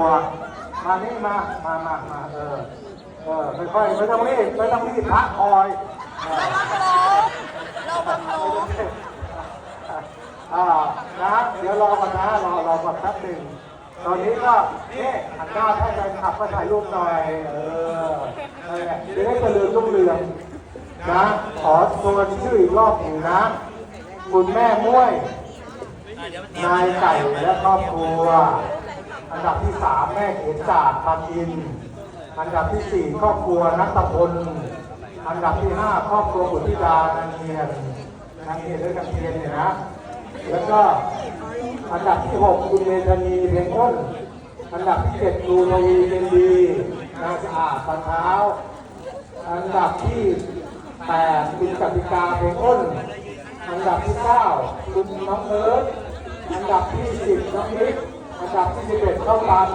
วมานี่มา มามามาเออ เออค่อยไม่ต้องรีบไม่ต้องรีบพักคอยเออเราบังลมอ่านะเดี๋ยวรอก่อนนะ รอรอก่อนแป๊บหนึ่งตอนนี้ก็นี่หันหน้าให้แฟนคลับก็ถ่ายรูปหน่อย เออเออเดี๋ยวได้เจริญรุ่งเรืองนะ ขอทวนชื่ออีกรอบหนึ่งนะ คุณแม่ม้วย นายไก่และครอบครัว อันดับที่สามแม่เขียนศาสตร์ปากิน อันดับที่สี่ครอบครัวนัตพล อันดับที่ห้าครอบครัวบุตรธิดานางเทียนนางเทียนด้วยกันเทียนเนี่ยนะ แล้วก็อันดับที่หกคุณเมธานีเพียงอ้น อันดับที่เจ็ดครูนวีเพียงดีนางสะอาดปันเท้า อันดับที่แปดคุณกติกาเพียงอ้น อันดับที่เก้าคุณน้องเอิร์ธอันดับที่สิบน้องนิก อันดับที่11เข้าตัน